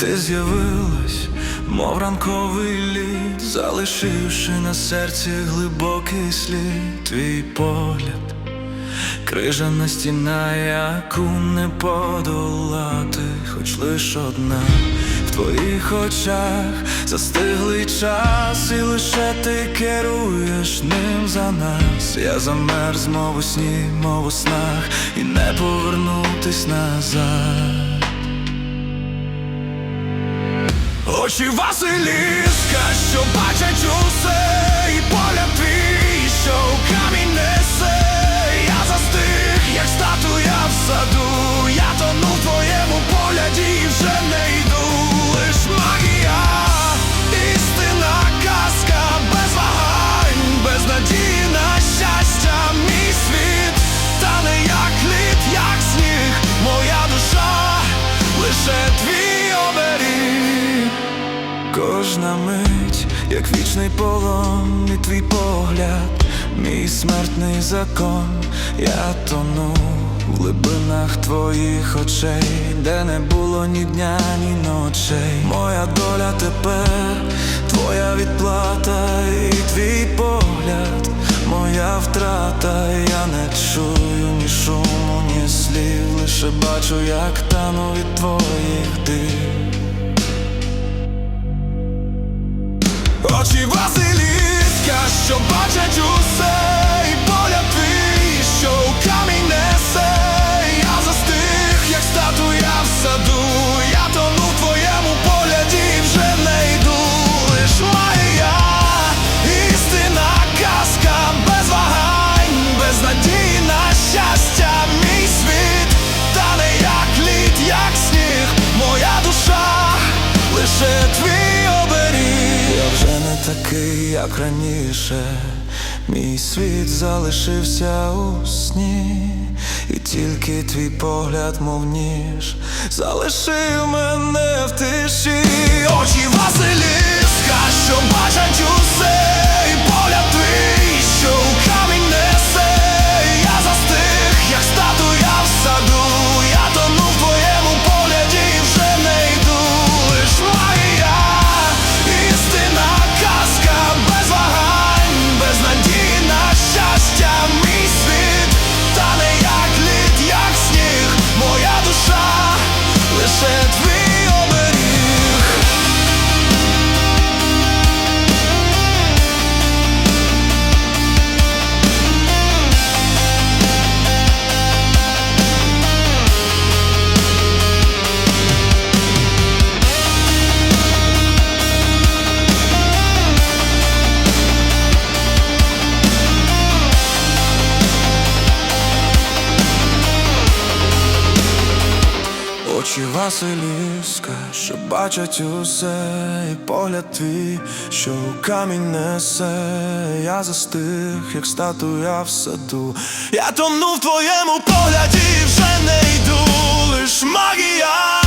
Ти з'явилась, мов ранковий лід, залишивши на серці глибокий слід, твій погляд, крижана стіна, яку не подолати, хоч лиш одна в твоїх очах застиглий час, і лише ти керуєш ним за нас. Я замерз, мов у сні, мов у снах, і не повернутись назад. Очі Василіска, що бачать усе, і погляд твій, що у камінь несе. Я застиг, як статуя в саду. Я тону в твоєму погляді і вже не йду. Кожна мить, як вічний полон, і твій погляд, мій смертний закон, я тону в глибинах твоїх очей, де не було ні дня, ні ночей. Моя доля тепер, твоя відплата, і твій погляд, моя втрата, я не чую ні шуму, ні слів, лише бачу, як тану від твоїх див. Такий, як раніше. Мій світ залишився у сні, і тільки твій погляд, мов ніж, залишив мене в тиші. Очі Василіска, Очі Василівська, що бачать усе, і погляд твій, що у камінь несе, я застиг, як статуя в саду. Я тону в твоєму погляді вже не йду, лиш магія,